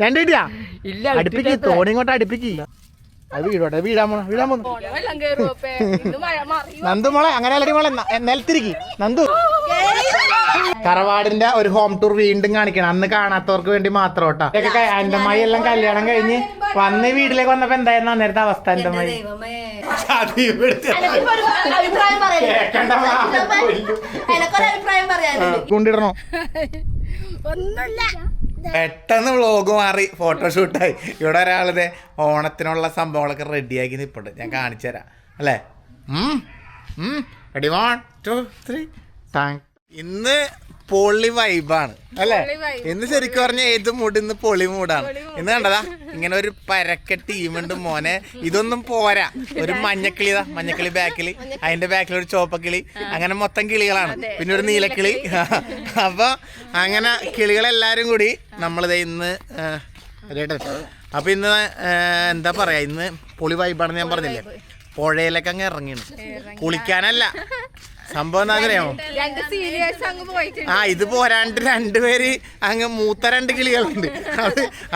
രണ്ട് കിട്ടിയാ ഇല്ല അടുപ്പിക്ക് തോണി ഇങ്ങോട്ട് അടുപ്പിക്ക്. അത് വീടോട്ടെ വീടാൻ പോണ വീടാൻ പോന്നു നന്ദു മോളെ അങ്ങനെ അല്ലടി മോളെ നിലത്തിരിക്ക്. നന്ദു. കറവാടിന്റെ ഒരു ഹോം ടൂർ വീണ്ടും കാണിക്കണം. അന്ന് കാണാത്തവർക്ക് വേണ്ടി മാത്രം കേട്ടോ. എന്റെ അമ്മായി എല്ലാം കല്യാണം കഴിഞ്ഞ് വന്ന് വീട്ടിലേക്ക് വന്നപ്പോ എന്തായിരുന്നു അന്നേരത്തെ അവസ്ഥ പറയാനുണ്ട് കൊണ്ടിടണോ? ഒന്നുമില്ല. പെട്ടെന്ന് വ്ളോഗ് മാറി ഫോട്ടോഷൂട്ടായി ഇവിടെ ഒരാളിത് ഓണത്തിനുള്ള സംഭവങ്ങളൊക്കെ റെഡിയാക്കി നിൽപ്പുണ്ട് ഞാൻ കാണിച്ചു തരാം. അല്ലേ? Ready one two three thank ഇന്ന് പൊളി വൈബാണ് അല്ലേ? എന്ന് ഇന്ന് ശരിക്കും പറഞ്ഞ ഏത് മൂഡ് ഇന്ന് പൊളി മൂടാണ് ഇന്ന് കണ്ടതാ ഇങ്ങനെ ഒരു പരക്ക ടീമുണ്ട് മോനെ. ഇതൊന്നും പോരാ. ഒരു മഞ്ഞക്കിളിതാ മഞ്ഞക്കിളി ബാക്കിൽ അതിന്റെ ബാക്കിൽ ഒരു ചോപ്പക്കിളി. അങ്ങനെ മൊത്തം കിളികളാണ്. പിന്നെ ഒരു നീലക്കിളി. അപ്പൊ അങ്ങനെ കിളികളെല്ലാരും കൂടി നമ്മളിത് ഇന്ന്. അപ്പൊ ഇന്ന് എന്താ പറയാ ഇന്ന് പൊളി വൈബാണെന്ന് ഞാൻ പറഞ്ഞില്ലേ? പുഴയിലൊക്കെ അങ്ങ് ഇറങ്ങിയാണ്. കുളിക്കാനല്ല. സംഭവം എന്താ അറിയാമോ? രണ്ട് സീനിയേഴ്സ് അങ്ങ് പോയിട്ടുണ്ട്. ആ ഇത് പോരാണ്ട് രണ്ടുപേര് അങ്ങ് മൂത്ത രണ്ട് കിളികളുണ്ട്.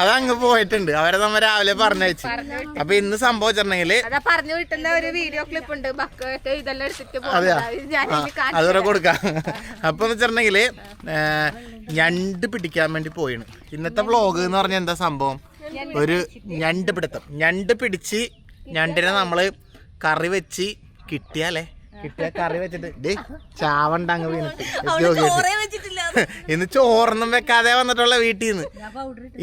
അത് അങ്ങ് പോയിട്ടുണ്ട്. അവരെ നമ്മ രാവിലെ പറഞ്ഞയച്ചു. അപ്പൊ ഇന്ന് സംഭവിച്ചിട്ടുണ്ടെങ്കിൽ അതാ പറഞ്ഞു കിട്ടുന്ന ഒരു വീഡിയോ ക്ലിപ്പ് ഉണ്ട്. അതെയാ? കൊടുക്കാം. അപ്പൊ എന്ന് വെച്ചിട്ടുണ്ടെങ്കിൽ ഞണ്ട് പിടിക്കാൻ വേണ്ടി പോയിണ്. ഇന്നത്തെ വ്ലോഗ് എന്ന് പറഞ്ഞ എന്താ സംഭവം? ഒരു ഞണ്ട് പിടുത്തം. ഞണ്ട് പിടിച്ച് ഞണ്ടിനെ നമ്മൾ കറി വെച്ച് കിട്ടിയാലേ കിട്ടിയ കറി വെച്ചിട്ട് ഡേ ചാവണ്ട അങ്ങ് വീണിട്ട് ഇന്ന് ചോറൊന്നും വെക്കാതെ വന്നിട്ടുള്ള വീട്ടിൽ നിന്ന്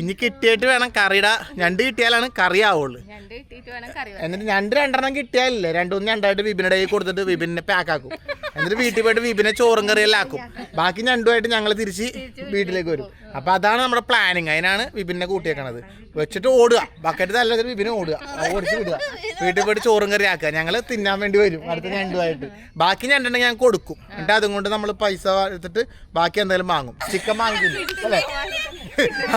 ഇനി കിട്ടിയിട്ട് വേണം കറിയിടാ ഞണ്ട് കിട്ടിയാലാണ് കറി ആവുള്ളൂ രണ്ട് കിട്ടിയിട്ട് വേണം കറി വെക്കാൻ. എന്നിട്ട് രണ്ട് രണ്ടെണ്ണം കിട്ടിയാലേ രണ്ടൂന്ന് രണ്ടായിട്ട് കയ്യിൽ കൊടുത്തിട്ട് വിപിനെ പാക്ക് ആക്കും. എന്നിട്ട് വീട്ടിൽ പോയിട്ട് വിപിനെ ചോറും കറിയെല്ലാം ആക്കും. ബാക്കി രണ്ടുമായിട്ട് ഞങ്ങൾ തിരിച്ച് വീട്ടിലേക്ക് വരും. അപ്പൊ അതാണ് നമ്മുടെ പ്ലാനിങ് അതിനാണ് വിപിനെ കൂട്ടിയേക്കണത്. വെച്ചിട്ട് ഓടുക. ബക്കറ്റ് തല്ലതിന് വിപിനെ ഓടുക. ഓടിച്ച് വിടുക. വീട്ടിൽ പോയിട്ട് ചോറും കറി ആക്കുക. ഞങ്ങൾ തിന്നാൻ വേണ്ടി വരും. അടുത്ത ഞണ്ടുമായിട്ട്. ബാക്കി ഞണ്ടുണ്ടെങ്കിൽ ഞാൻ കൊടുക്കും. എന്നിട്ട് അതും കൊണ്ട് നമ്മൾ പൈസ എടുത്തിട്ട് ബാക്കി എന്തായാലും വാങ്ങും. ചിക്കൻ വാങ്ങിക്കില്ല അല്ലേ?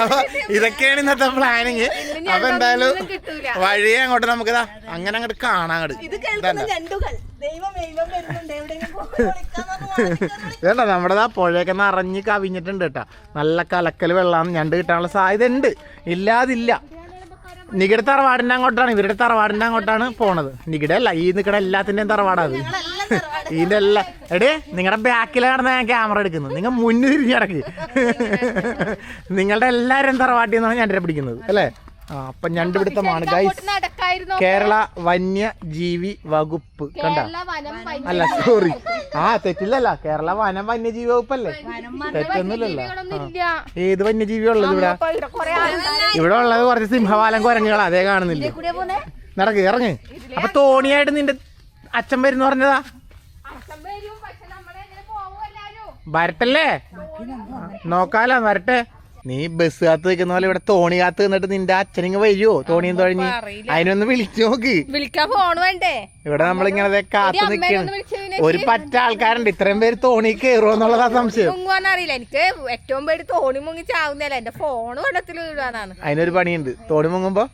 അപ്പൊ ഇതൊക്കെയാണ് ഇന്നത്തെ പ്ലാനിങ് അപ്പൊ എന്തായാലും കിട്ടൂല. വഴിയെ അങ്ങോട്ട് നമുക്ക് ദാ അങ്ങനെ അങ്ങോട്ട് കാണാൻ അങ്ങോട്ട് ഇത് കേൾക്കുന്ന ഞണ്ടുകൾ. ദൈവം ദൈവം വരുന്നുണ്ട്. എവിടെയെങ്കിലും പോയി വിളിക്കാന്ന് പറഞ്ഞ് വേണ്ട നമ്മുടെ ആ പുഴയൊക്കെ നിറഞ്ഞ് കവിഞ്ഞിട്ടുണ്ട് കേട്ടാ. നല്ല കലക്കൽ വെള്ളം ഞണ്ട് കിട്ടാനുള്ള സാധ്യത ഉണ്ട്. ഇല്ലാതില്ല. നികിടെ തറവാടിന്റെ അങ്ങോട്ടാണ് ഇവരുടെ തറവാടിന്റെ അങ്ങോട്ടാണ് പോണത്. നികിടല്ല ഈ നിക്കട എല്ലാത്തിന്റെയും തറവാടാ ഇതിന്റെ എല്ലാ എടേ നിങ്ങളുടെ ബാക്കിലാണ് ഞാൻ ക്യാമറ എടുക്കുന്നത്. നിങ്ങൾ മുന്നിൽ തിരിഞ്ഞ് കിടക്ക് നിങ്ങളുടെ എല്ലാവരും തറവാട്ടിൽ ഞാൻ പിടിക്കുന്നത് അല്ലേ? ആ അപ്പൊ ഞണ്ടുപിടുത്തമാണ് ഗൈസ് കേരള വന്യജീവി വകുപ്പ് കണ്ട? കേരള വനം വന്യ അല്ല സോറി ആ തെറ്റില്ലല്ല. കേരള വനം വന്യജീവി വകുപ്പല്ലേ? തെറ്റൊന്നുമില്ലല്ലോ. ഏത് വന്യജീവി ഉള്ളത് ഇവിടെ? ഇവിടെ ഉള്ളത് കുറച്ച് സിംഹവാലം കുരങ്ങുകളാ അതേ കാണുന്നില്ല? നടക്ക് ഇറങ്ങ്. അപ്പൊ തോണിയായിട്ട് നിന്റെ അച്ഛൻ വരുന്ന പറഞ്ഞതാ? വരട്ടല്ലേ? നോക്കാലോ വരട്ടെ. നീ ബസ് കാത്ത് നിൽക്കുന്ന പോലെ ഇവിടെ തോണി കാത്ത് നിന്നിട്ട് നിന്റെ അച്ഛനെങ്ങ് വരുമോ തോണിയും തുഴഞ്ഞ്. അതിനൊന്ന് വിളിച്ചു നോക്ക്. വിളിക്കാൻ ഫോൺ വേണ്ടേ? ഇവിടെ നമ്മളിങ്ങനെ കാത്തു നിൽക്കുന്നു നിൽക്കണം ഒരു പറ്റ ആൾക്കാരുണ്ട്. ഇത്രയും പേര് തോണി കയറുമോ എന്നുള്ളതാ സംശയം. അറിയില്ല. എനിക്ക് ഏറ്റവും പേര് തോണി മുങ്ങി ചാവുന്നില്ല എന്റെ ഫോൺ വെള്ളത്തിൽ അതിനൊരു പണിയുണ്ട്. തോണി മുങ്ങുമ്പോ?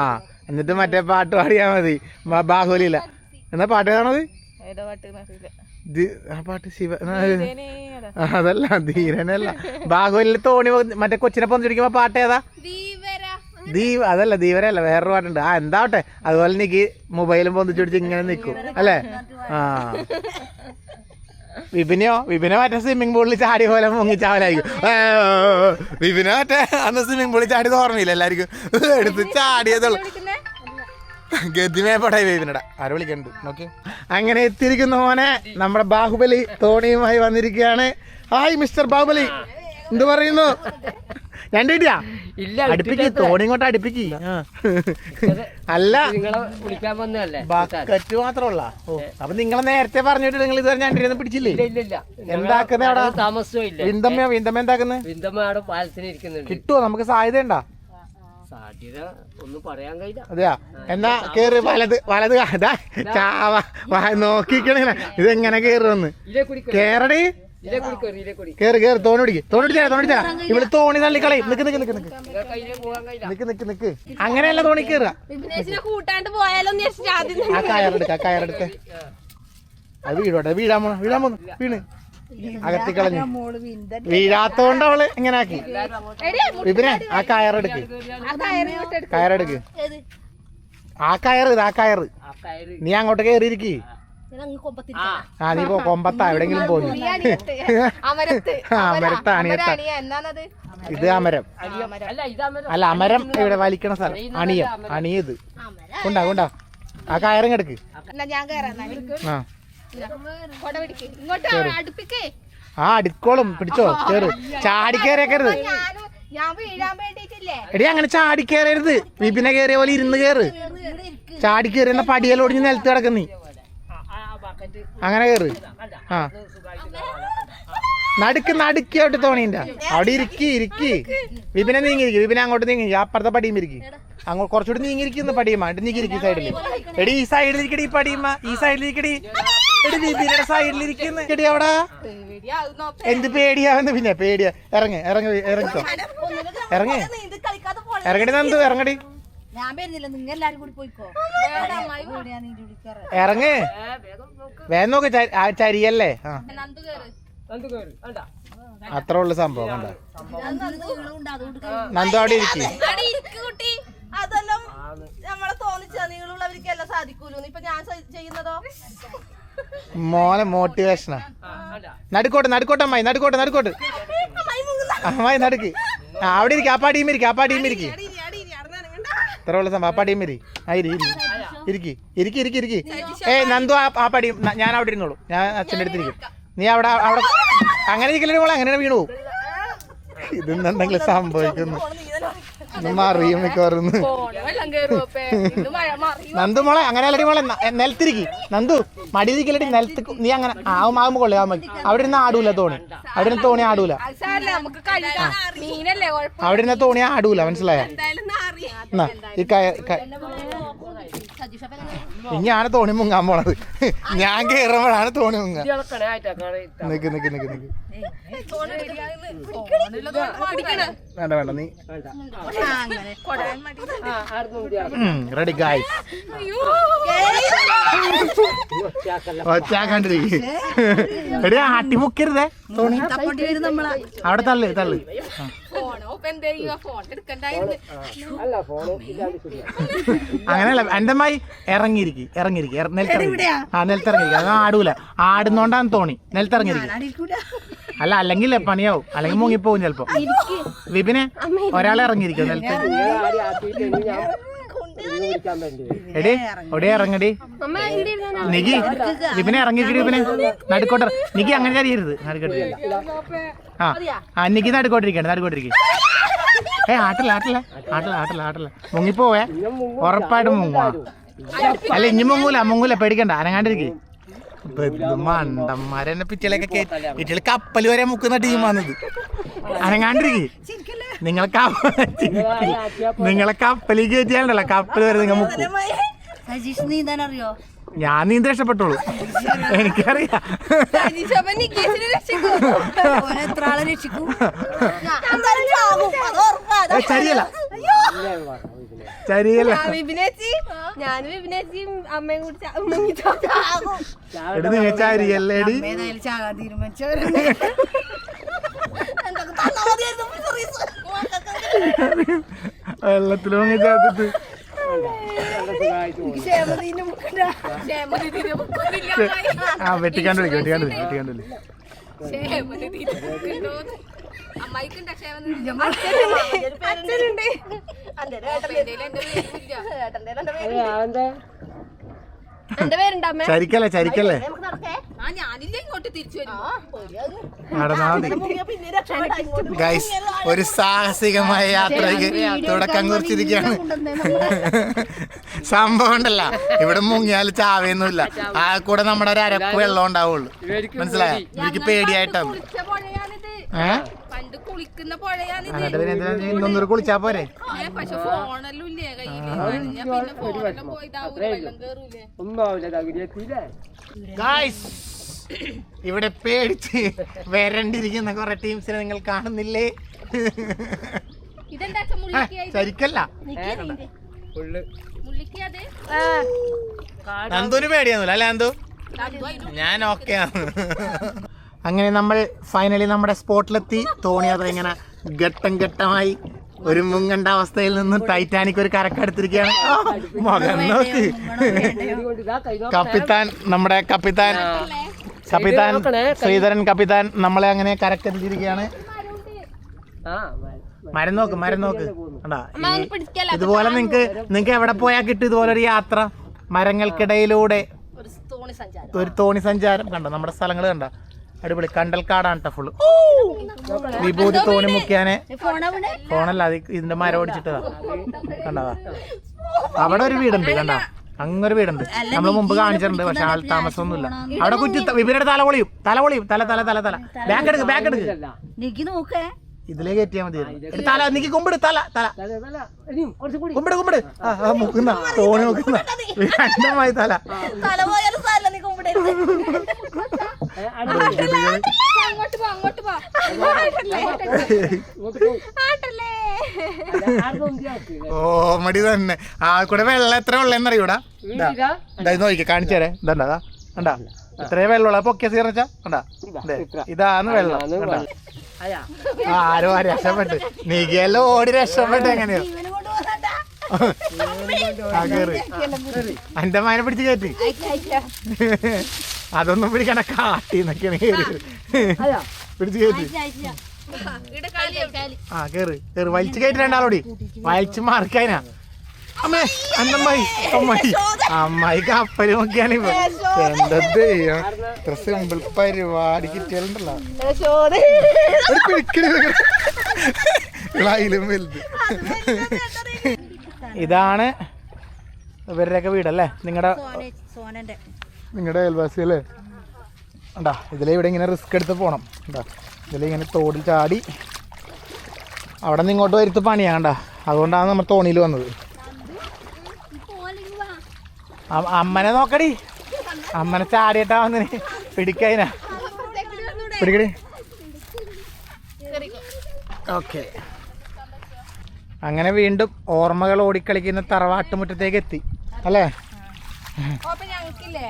ആ എന്നിട്ട് മറ്റേ പാട്ട് പാടിയാ മതി. ബാഹുലില്ല എന്നാ പാട്ട് ഏതാണത്? ഏതോ പാട്ട് ആ പാട്ട് ശിവ അതല്ല ധീരനല്ല. ബാഹുലിൽ തോണി മറ്റേ കൊച്ചിനെ പൊന്തിരിക്കുമ്പോ പാട്ട് ഏതാ. ദീപ അതല്ല ധീവരല്ല വേറൊരു പാട്ടുണ്ട്. ആ എന്താവട്ടെ? അതുപോലെ എനിക്ക് മൊബൈലും പൊന്തിച്ചു പിടിച്ച് ഇങ്ങനെ നിൽക്കും അല്ലേ? ആ. വിപിനെയോ? വിപിനെ മറ്റേ സ്വിമ്മിംഗ് പൂളിൽ ചാടി പോലെ മുങ്ങി ചാവലായിരിക്കും. ഏ, വിപിനെ മറ്റേ അന്ന് സ്വിമ്മിംഗ് പൂളിൽ ചാടിയത് ഓർമ്മയില്ല എല്ലാവർക്കും. എടുത്ത് ചാടിയതുള്ളൂ? ഗതിമേപ്പട വിപിനട ആര് വിളിക്കണ്ട്? നോക്കി. അങ്ങനെ എത്തിയിരിക്കുന്ന മോനെ. നമ്മുടെ ബാഹുബലി തോണിയുമായി വന്നിരിക്കുകയാണ്. Hi mister Baahubali. എന്ത് പറയുന്നു? ഞാൻ ഇല്ല അടുപ്പിക്ക് തോണി കൊണ്ട് അടുപ്പിക്ക്. അല്ല. വിളിക്കാൻ വന്നതല്ലേ? ബക്കറ്റ് മാത്രമല്ല. ഓ അപ്പൊ നിങ്ങളെ നേരത്തെ പറഞ്ഞിട്ട് നിങ്ങൾ ഇതുവരെ ഞണ്ടിരുന്ന് പിടിച്ചില്ലേ? എന്താക്കുന്നെ അവിടെ? താമസവും ഇല്ല. വിന്തമ്മയോ വിന്തമ്മ എന്താക്കുന്നത് വിന്തമ്മ അവിടെ പാലത്തിന് ഇരിക്കുന്നുണ്ട് കിട്ടുമോ നമുക്ക് സാധ്യത ഉണ്ടാ സാധ്യത ഒന്നും പറയാൻ കഴിയില്ല അതെയാ? എന്നാ കേറ് വലത് വലത് അതാ ചാവ. വാ, നോക്കിക്കണേ. ഇതെങ്ങനെ കേറുമെന്ന് ഇതേ കൂടി കേറി, കേറടി. കേറി കേറ് കേറ്. തോണി പിടിക്ക്. തോണി പിടിച്ചാ തോണി പിടിച്ചാ. ഇവിടെ തോണി തള്ളിക്കളി നിക്ക് നിക്ക് നിക്ക് നിക്ക്. നിക്ക് നിക്ക് നിക്ക്. അങ്ങനെയല്ല തോണി കേറുക. ആ കയറെടുക്ക കയറെടുക്ക. അത് വീടോട്ടെ വീഴാൻ പോണ വീഴാൻ പോന്നു വീണ്. അകത്തി കളഞ്ഞു മോൾ വീന്തൻ വീഴാത്തോണ്ട് അവൾ ഇങ്ങനെ ആക്കി. വിപിനെ ആ കയറെടുക്ക്. കയറെടുക്ക്. ആ കയറ് ഇത് ആ കയറ്. ആ കയറ്. നീ അങ്ങോട്ട് കയറിയിരിക്കി. ആ. നീ പോ കൊമ്പത്താ എവിടെങ്കിലും പോയി. അമരത്ത്. ആ, അമര, അമരത്ത്, അണിയത്ത്. ഇത് അമരം. അല്ല അമരം. ഇവിടെ വലിക്കണ സ്ഥലം. അണിയ. അണിയത്. കൊണ്ടാ കൊണ്ടാ. ആ കയറിങ്ങെടുക്ക് ആ. ആ അടുക്കോളും പിടിച്ചോ കേറ്. ചാടി കയറിയേക്കരുത് ഞാനും ഞാൻ വീഴാൻ വേണ്ടിട്ടില്ലേ എടി അങ്ങനെ ചാടി കേറരുത്. വിപിനെ കേറിയ പോലെ ഇരുന്ന് കേറ്. ചാടി എന്ന പടിയെല്ലാം ഒടിഞ്ഞ് നിലത്ത് കിടക്കുന്ന അങ്ങനെ കേറ്. ആ. നടുക്ക് നടുക്കിയോട്ട് തോണിണ്ട അവിടെ ഇരിക്കി ഇരിക്കി. വിപിനെ നീങ്ങിരിക്കും വിപിനെ അങ്ങോട്ട് നീങ്ങി അപ്പുറത്തെ പടിയും ഇരിക്കും. അങ്ങോട്ട് കുറച്ചുകൂടി നീങ്ങിരിക്കുന്നു പടിയമ്മ നീങ്ങിരിക്കും സൈഡിൽ എടി ഈ സൈഡിലിരിക്കടി പടിയമ്മ ഈ സൈഡിലിരിക്കടി എടി വിപിയുടെ സൈഡിലിരിക്കുന്ന എടി അവിടെ എന്ത് പേടിയാവുന്ന പിന്നെ പേടിയാ. ഇറങ്ങി ഇറങ്ങി ഇറങ്ങിക്കോ. ഇറങ്ങി. ഇറങ്ങടി നന്ദു ഇറങ്ങടി. ഞാൻ വരുന്നില്ല. നിങ്ങൾ എല്ലാരും കൂടി പോയിക്കോ. ഇറങ്ങ്. വേഗം നോക്ക്. ചരിയല്ലേ? ആ. അത്ര ഉള്ള സംഭവം കണ്ട. നന്ദു അവിടെ ഇരിക്കും. അതെല്ലാം നമ്മളെ തോന്നിച്ച നീളുള്ളവർക്കെല്ലാം സാധിക്കൂലോ? ഇപ്പൊ ഞാൻ ചെയ്യുന്നതോ? മോനെ മോട്ടിവേഷനാ നടുക്കോട്ടെ നടുക്കോട്ടെ അമ്മായി നടുക്കോട്ട് നടുക്കോട്ട്. അമ്മായി നടുക്ക്. അവിടെ ഇരിക്കും അപ്പാ ടീം ഇരിക്കും അപ്പാ ടീം ഇരിക്കും. ഇത്ര ഉള്ള സംഭവം അപ്പാ ടീം ഇരി. ആ ഇരി ഇരി. ഇരിക്കി ഇരിക്കി ഇരിക്കി ഇരിക്കി. ഏ നന്ദു ആ ആ ഞാൻ അവിടെ ഇരുന്നോളൂ. ഞാൻ അച്ഛന്റെ അടുത്തിരിക്കും നീ അവിടെ അവിടെ. അങ്ങനെ ഇരിക്കലേ അങ്ങനെ വീണു. പോകും ഇതെന്ന് എന്തെങ്കിലും സംഭവിക്കുന്നു. അറിയും മിക്കവാറും നന്ദു മോളെ അങ്ങനെ അല്ലടി മോളെ നിലത്തിരിക്കി. നന്ദു മടിയിരിക്കലടി നിലത്ത് നീ അങ്ങനെ ആവും ആവുമ്പോ കൊള്ളി ആവുമ്പോ അവിടെ ഇരുന്ന് ആടൂല തോണി. അവിടെ ഇരുന്ന് തോണി ആടൂല. അവിടെ ഇരുന്ന് തോണി ആടൂല മനസ്സിലായ? ഈ കയ ഇനിയാണ് തോണി മുങ്ങാൻ പോണത്. ഞാൻ കേറുമ്പോഴാണ് തോണി മുങ്ങ നിക്ക് നിക്ക് നിക്ക് നിക്ക്. വേണ്ട. വേണ്ട നീ. റെഡി ഗായ് ഒച്ചാക്കണ്ടിരിക്കും എടി ആട്ടി മുക്കരുതേ തോണി തപ്പണ്ടി വരും നമ്മളെ. അവിടെ തള്ളു തള്ളു. അങ്ങനെയല്ല എന്റെ അമ്മായി ഇറങ്ങിയിരിക്കും. ഇറങ്ങിയിരിക്കും നിലത്തിറങ്ങി ആ നിലത്തിറങ്ങിയിരിക്കും അത് ആടൂല. ആടുന്നോണ്ടാന്ന് തോണി നിലത്തിറങ്ങിയിരിക്കും അടിക്കൂല അല്ല അല്ലെങ്കിൽ പണിയാവും. അല്ലെങ്കിൽ മുങ്ങിപ്പോവും ചിലപ്പോ. വിപിനെ ഒരാളെ ഇറങ്ങിയിരിക്കും നിലത്ത്. എടി ഒടി ഇറങ്ങടി? നികി വിപിനെ ഇറങ്ങിക്കടി വിപിനെ. നടുക്കോട്ട് നികി അങ്ങനെ അറിയരുത് നടുക്കോട്ട് ആ ആ നികി നടുക്കോട്ടിരിക്കണ്ട നടുക്കോട്ടിരിക്കും. ഏ ആട്ടല്ല ആട്ടല്ല. ആട്ടല്ല ആട്ടല്ല ആട്ടല്ല. മുങ്ങിപ്പോവേ. ഉറപ്പായിട്ടും മുങ്ങുവാ. അല്ല ഇനി മുങ്ങൂല മുങ്ങൂല പേടിക്കണ്ട. അനങ്ങാണ്ടിരിക്കേ. മണ്ടന്മാരെന്നെ പിറ്റലൊക്കെ കേറ്റി പിറ്റൽ കപ്പൽ വരെ മുക്കുന്ന ടീമാണിത് അനങ്ങാണ്ടിരിക്കേ. നിങ്ങളെ നിങ്ങളെ കപ്പലിൽ കയറ്റിയാണ്ടല്ലോ കപ്പൽ വരെ നിങ്ങൾ മുക്കും. സജീഷ് നീന്താൻ അറിയോ ഞാൻ നീന്തി രക്ഷപ്പെട്ടോളൂ എനിക്കറിയാം. ചരിയല്ല. ചരിയല്ല. ഞാനും വിപിനേച്ചിയും അമ്മയും കൂടി നീ ചരിയല്ലേടി ചാകാൻ വെള്ളത്തിൽ ചേർത്തിട്ട് ആ വെട്ടിക്കാണ്ട് വിളിക്കും വെട്ടിക്കാണ്ട് വിളിക്കും വെട്ടിക്കാണ്ട് വിളിക്കും. അമ്മായിക്കുണ്ടോ? അച്ഛനുണ്ട്. അച്ഛനുണ്ട്. എന്റെ പേരുണ്ട് ചരിക്കല്ലേ ചരിക്കല്ലേ? നമുക്ക് നടക്കേ? ആ ഞാനില്ല ഇങ്ങോട്ട് തിരിച്ചു വരും നടന്നാ മതി. മുങ്ങിയ പിന്നെ രക്ഷപ്പെടാൻ ഇങ്ങോട്ട് ഗൈസ് ഒരു സാഹസികമായ യാത്രയ്ക്ക് തുടക്കം കുറിച്ചിരിക്കുകയാണ്. സംഭവം ഉണ്ടല്ല. ഇവിടെ മുങ്ങിയാൽ ചാവയൊന്നുമില്ല ആ കൂടെ നമ്മുടെ ഒരു അരപ്പ് വെള്ളം ഉണ്ടാവുള്ളൂ. മനസ്സിലായോ? എനിക്ക് പേടിയായിട്ടാണ് പണ്ട് കുളിക്കുന്ന ഇന്നൊന്നൊരു കുളിച്ചാ പോരെ? ഏ, പക്ഷെ ഫോണെല്ലാം ഇല്ലേ കയ്യിൽ? ഞാൻ പിന്നെ ഫോണെല്ലാം വെള്ളം കേറൂലേ. ഗായ്സ് ഇവിടെ പേടിച്ച് വരണ്ടിരിക്കുന്ന കുറെ ടീംസിനെ നിങ്ങൾ കാണുന്നില്ലേ? ഇതെന്താ മുള്ളിക്കാത് നന്ദുന് പേടിയൊന്നുമില്ല അല്ലേ നന്ദു? ഞാൻ ഓക്കെ ആണ്. അങ്ങനെ നമ്മൾ ഫൈനലി നമ്മുടെ സ്പോട്ടിലെത്തി തോണി അത് ഇങ്ങനെ ഘട്ടം ഘട്ടമായി ഒരു മുങ്ങണ്ട അവസ്ഥയിൽ നിന്ന് ടൈറ്റാനിക് ഒരു കരക്കെടുത്തിരിക്കുകയാണ്. മകൻ നോക്ക്. കപ്പിത്താൻ നമ്മുടെ കപ്പിത്താൻ. കപ്പിത്താൻ ശ്രീധരൻ കപ്പിത്താൻ നമ്മളെ അങ്ങനെ മ- മരം നോക്ക് മരം നോക്ക്. ഇതുപോലെ നിങ്ങക്ക് നിങ്ങക്ക് എവിടെ പോയാൽ കിട്ടും ഇതുപോലെ ഒരു യാത്ര? മരങ്ങൾക്കിടയിലൂടെ. ഒരു തോണി സഞ്ചാരം. ഒരു തോണി സഞ്ചാരം. കണ്ടോ നമ്മുടെ സ്ഥലങ്ങൾ കണ്ട? അടിപൊളി. കണ്ടൽക്കാടാണ് കേട്ടോ ഫുള്ള് വിഭൂതി തോണി മുക്കിയാനെ. ഫോണല്ല അത് ഇതിന്റെ മരം ഓടിച്ചിട്ടതാ. കണ്ടതാ? അവിടെ ഒരു വീടുണ്ട് കണ്ട? അങ്ങൊരു വീടുണ്ട്. നമ്മൾ മുമ്പ് കാണിച്ചിട്ടുണ്ട് പക്ഷെ ആൾ താമസമൊന്നുമില്ല. അവിടെ കുറ്റി വിപിയുടെ തല പൊളിയും. തല പൊളിയും. തല തല തല തല. ബാക്ക് എടുക്ക് ബാക്ക് എടുക്ക്. നോക്കേ നിക്ക്. നോക്കേ ഇതിലേ കയറ്റിയാ മതി. തല നീക്ക് കുമ്പിട് തല തല. കുമ്പിട് കുമ്പിട്. ആ മുക്കുന്ന തോണി മുക്കുന്ന. രണ്ടുമായി തല. ഓ മടി തന്നെ. ആ കൂടെ വെള്ളം എത്ര വെള്ളം എന്നറിയൂടാ വീട്ടിലാ? ഇതാ. നോക്കി കാണിച്ചു തരേ ഇതണ്ടാ ദാ. കണ്ടാ? ഇത്രയും വെള്ളമുള്ള പൊക്കിയ സീറച്ചാ കണ്ടാ? ദേ, ഇതാണ് വെള്ളം. ആരും കണ്ടാ. ആരോ ആ രക്ഷപ്പെട്ട്. നീക്കിയെല്ലാം ഓടി രക്ഷപ്പെട്ട് എങ്ങനെയോ. ഇവന് കേറി. എന്റെ മാനെ പിടിച്ച് കയറ്റി അതൊന്നും പിടിക്കണ കാട്ടി എന്നൊക്കെയാണ് കേറി. അയ്യാ. പിടിച്ച് കയറ്റി ആ കേറ് കേറ്. വലിച്ചു കയറ്റി രണ്ടാളോടി. വലിച്ചു മാറിക്കതിനാ അമ്മേ അന്നമ്മായി അമ്മായി അമ്മായി കപ്പൽ വലുത്. ഇതാണ് ഇവരുടെയൊക്കെ വീടല്ലേ? നിങ്ങളുടെ നിങ്ങളുടെ അയൽവാസി അല്ലേ ഉണ്ടാ ഇതിലെ ഇവിടെ ഇങ്ങനെ റിസ്ക് എടുത്ത് പോകണം ഉണ്ടാ ഇതിലെ ഇങ്ങനെ തോടിൽ ചാടി. അവിടെ നിന്ന് ഇങ്ങോട്ട് വരുത്ത് പണിയാണ്ടാ അതുകൊണ്ടാണ് നമ്മൾ തോണിയിൽ വന്നത്. അമ്മനെ നോക്കടി. അമ്മനെ ചാടിയിട്ടാ വന്നിന്. പിടിക്കതിനാ പിടിക്കടി. ഓക്കെ. അങ്ങനെ വീണ്ടും ഓർമ്മകൾ ഓടിക്കളിക്കുന്ന തറവാട്ടുമുറ്റത്തേക്ക് എത്തി. അല്ലേ? അപ്പൊ ഞങ്ങൾക്കില്ലേ?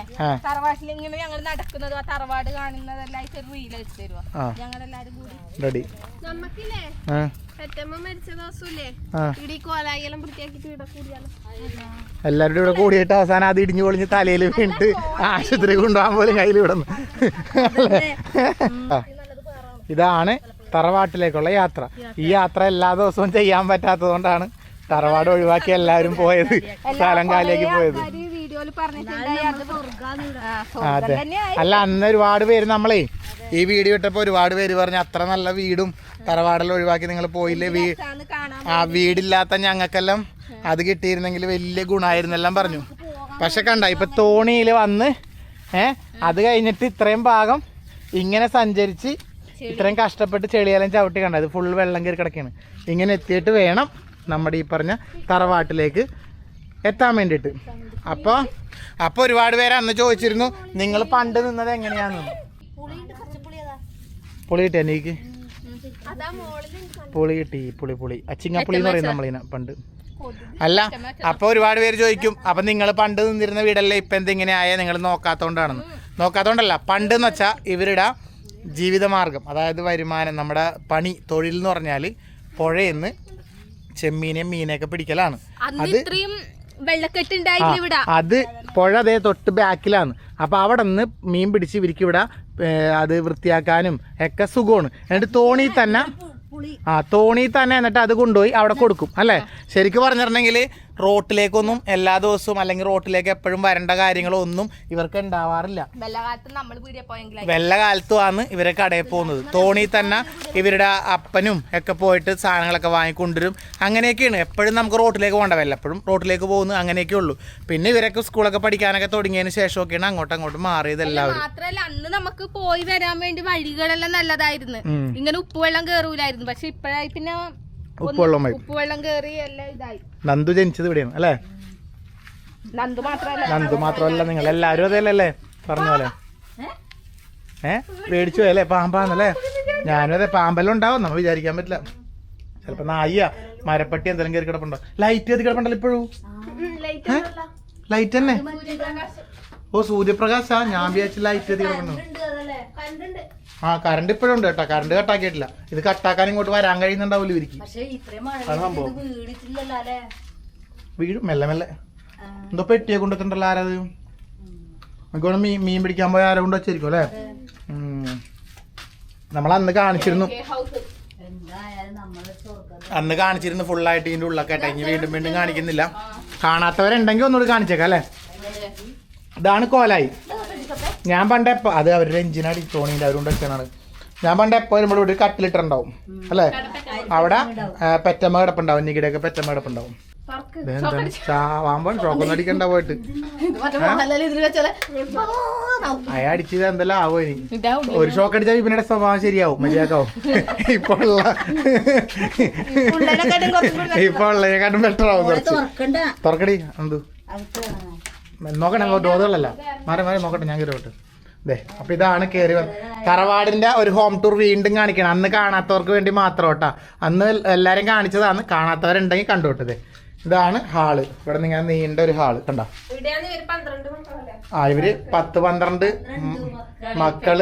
തറവാട്ടിൽ ഇങ്ങനെ ഞങ്ങൾ നടക്കുന്നത് ആ തറവാട് കാണുന്നതെല്ലാം റീൽ വെച്ച് തരുവാ. ഞങ്ങളെല്ലാരും കൂടി. റെഡി. നമ്മക്കില്ലേ? ഇവിടെ എല്ലാവരും കൂടെ കൂടിയിട്ട് അവസാനം അത് ഇടിഞ്ഞു പൊളിഞ്ഞ് തലയിൽ വീണിട്ട് ആശുപത്രി കൊണ്ടുപോകാൻ പോലും കയ്യിൽ വിടുന്നു. ഇതാണ് തറവാട്ടിലേക്കുള്ള യാത്ര. ഈ യാത്ര. എല്ലാ ദിവസവും ചെയ്യാൻ പറ്റാത്തത് കൊണ്ടാണ് തറവാട് ഒഴിവാക്കി എല്ലാവരും പോയത്. സ്ഥലം കാലിലേക്ക് പോയത്. അതെ അല്ല അന്ന് ഒരുപാട് പേര് നമ്മളേ ഈ വീട് ഇട്ടപ്പോൾ ഒരുപാട് പേര് പറഞ്ഞു അത്ര നല്ല വീടും തറവാടെല്ലാം ഒഴിവാക്കി നിങ്ങൾ പോയില്ലേ? വീ ആ വീടില്ലാത്ത ഞങ്ങൾക്കെല്ലാം അത് കിട്ടിയിരുന്നെങ്കിൽ വലിയ ഗുണമായിരുന്നെല്ലാം പറഞ്ഞു. പക്ഷെ കണ്ട ഇപ്പൊ തോണിയിൽ വന്ന് ഏ അത് കഴിഞ്ഞിട്ട് ഇത്രയും ഭാഗം ഇങ്ങനെ സഞ്ചരിച്ച് ഇത്രയും കഷ്ടപ്പെട്ട് ചെളിയെല്ലാം ചവിട്ടി കണ്ട ഇത് ഫുൾ വെള്ളം കയറി കിടക്കുകയാണ് ഇങ്ങനെ എത്തിയിട്ട് വേണം നമ്മുടെ ഈ പറഞ്ഞ തറവാട്ടിലേക്ക് എത്താൻ വേണ്ടിയിട്ട്. അപ്പോൾ അപ്പോൾ ഒരുപാട് പേര് അന്ന് ചോദിച്ചിരുന്നു നിങ്ങൾ പണ്ട് നിന്നത് എങ്ങനെയാന്ന്? പുളി അതാ മോളിൽ പുളി കിട്ടി പുളി പുളി. അച്ചിങ്ങപ്പുളി എന്ന് പറയും നമ്മളിനെ പണ്ട്. അല്ല അപ്പൊ ഒരുപാട് പേര് ചോദിക്കും അപ്പൊ നിങ്ങൾ പണ്ട് നിന്നിരുന്ന വീടല്ലേ ഇപ്പൊ എന്തിങ്ങനെയായ നിങ്ങൾ നോക്കാത്തോണ്ടാണെന്ന്. നോക്കാത്തോണ്ടല്ല പണ്ട് എന്ന് വെച്ചാൽ ഇവരുടെ ജീവിതമാർഗം അതായത് വരുമാനം നമ്മുടെ പണി തൊഴിൽ എന്ന് പറഞ്ഞാൽ പുഴയെന്ന് ചെമ്മീനെയും മീനെയൊക്കെ പിടിക്കലാണ്. അത് വെള്ളക്കെട്ട് അത് പുഴ അതേ തൊട്ട് ബാക്കിലാണ്. അപ്പൊ അവിടെ നിന്ന് മീൻ പിടിച്ച് ഇവർക്ക് ഇവിടെ അത് വൃത്തിയാക്കാനും ഒക്കെ സുഖമാണ്. എന്നിട്ട് തോണി തന്നെ ആ തോണി തന്നെ എന്നിട്ട് അത് കൊണ്ടുപോയി അവിടെ കൊടുക്കും അല്ലേ? ശരിക്കും പറഞ്ഞിട്ടുണ്ടെങ്കിൽ റോട്ടിലേക്കൊന്നും എല്ലാ ദിവസവും അല്ലെങ്കിൽ റോട്ടിലേക്ക് എപ്പോഴും വരേണ്ട കാര്യങ്ങളൊന്നും ഇവർക്ക് ഉണ്ടാവാറില്ല. വെള്ള കാലത്തുമാണ് ഇവരെ കടയിൽ പോകുന്നത്. തോണി തന്നെ ഇവരുടെ അപ്പനും ഒക്കെ പോയിട്ട് സാധനങ്ങളൊക്കെ വാങ്ങിക്കൊണ്ടുവരും. അങ്ങനെയൊക്കെയാണ്. എപ്പോഴും നമുക്ക് റോട്ടിലേക്ക് പോകണ്ട വല്ലപ്പോഴും റോട്ടിലേക്ക് പോകുന്നു അങ്ങനെയൊക്കെ ഉള്ളൂ. പിന്നെ ഇവരൊക്കെ സ്കൂളൊക്കെ പഠിക്കാനൊക്കെ തുടങ്ങിയതിന് ശേഷമൊക്കെയാണ് അങ്ങോട്ടും അങ്ങോട്ടും മാറിയത് എല്ലാവരും. മാത്രമല്ല അന്ന് നമുക്ക് പോയി വരാൻ വേണ്ടി വഴികളെല്ലാം നല്ലതായിരുന്നു. ഇങ്ങനെ ഉപ്പുവെള്ളം കേറൂലായിരുന്നു. പക്ഷെ ഇപ്പഴായി പിന്നെ ഉപ്പുവെള്ളം ഉപ്പുവെള്ളം കേറി എല്ലാം ഇതായി. നന്ദു ജനിച്ചത് ഇവിടെയാണ് അല്ലേ? നന്ദു മാത്രമല്ല. നന്ദു മാത്രമല്ല നിങ്ങൾ എല്ലാവരും അതല്ലേ പറഞ്ഞ പോലെ. ഏ? പേടിച്ചു പോയല്ലേ പാമ്പാന്നല്ലേ? ഞാനും അതെ പാമ്പെല്ലാം ഉണ്ടാവും നമ്മൾ വിചാരിക്കാൻ പറ്റില്ല. ചിലപ്പോ നായ മരപ്പട്ടി എന്തെങ്കിലും കയറി കിടപ്പുണ്ടോ? ലൈറ്റ് കയറി കിടപ്പുണ്ടല്ലോ ഇപ്പോഴും? ലൈറ്റ് തന്നെ? ഓ സൂര്യപ്രകാശാ ഞാൻ വിചാരിച്ച ലൈറ്റ് കയറി കിടപ്പുണ്ടോ? ആ കറണ്ട് ഇപ്പോഴും ഉണ്ട് കേട്ടോ. കറണ്ട് കട്ടാക്കിയിട്ടില്ല ഇത് കട്ടാക്കാൻ ഇങ്ങോട്ട് വരാൻ കഴിയുന്നുണ്ടാവില്ല ഇവർക്ക്? സംഭവം. അല്ലേ? മെല്ലെ മെല്ലെ. എന്തോ പെട്ടിയെ കൊണ്ടെത്തണ്ടല്ലോ ആരത്? നമുക്ക് മീൻ മീൻ പിടിക്കാൻ പോയ ആരോ കൊണ്ട് വെച്ചിരിക്കും അല്ലേ? നമ്മൾ അന്ന് കാണിച്ചിരുന്നു. അന്ന് കാണിച്ചിരുന്നു ഫുള്ളായിട്ട് ഇതിന്റെ ഉള്ളൊക്കെ ഇനി വീണ്ടും വീണ്ടും കാണിക്കുന്നില്ല. കാണാത്തവരുണ്ടെങ്കിൽ ഒന്നുകൂടി കാണിച്ചേക്കാം അല്ലേ? ഇതാണ് കോലായി. ഞാൻ പണ്ട് എപ്പോ അത് അവരുടെ എഞ്ചിനടി തോണിന്റെ അവരുണ്ട് വെച്ചാണ് ഞാൻ പണ്ട് എപ്പോ നമ്മുടെ ഇവിടെ ഒരു കട്ടിലിട്ടുണ്ടാവും അല്ലേ? അവിടെ പെറ്റമ്മ കിടപ്പുണ്ടാവും. നികിടൊക്കെ പെറ്റമ്മ കിടപ്പുണ്ടാവും. വാമ്പൻ ഷോക്കൊന്നും അടിക്കണ്ട പോയിട്ട്. അയ അടിച്ചത് എന്തെല്ലാം ആവോ ഇനി. ഒരു ഷോക്ക് അടിച്ചാൽ പിന്നെ സ്വഭാവം ശരിയാവും. മര്യാദക്കാവും ഇപ്പൊ ഉള്ള ഇപ്പൊ ഉള്ളതിനെക്കാട്ടും ബെറ്റർ ആവും തുറക്കടി എന്തു. നോക്കണേ ഓതുകളല്ല മാറി മാറി നോക്കട്ടെ ഞാൻ കയറി അതെ അപ്പൊ ഇതാണ് കയറി തറവാടിന്റെ ഒരു ഹോം ടൂർ വീണ്ടും കാണിക്കണം. അന്ന് കാണാത്തവർക്ക് വേണ്ടി മാത്രം കേട്ടാ. അന്ന് എല്ലാരും കാണിച്ചതാണ്. കാണാത്തവരുണ്ടെങ്കിൽ കണ്ടുവിട്ടത് ഇതാണ് ഹാൾ. ഇവിടെ നിങ്ങൾ നീണ്ട ഒരു ഹാൾ. കണ്ടോ? ആ ഇവർ പത്ത് പന്ത്രണ്ട് മക്കൾ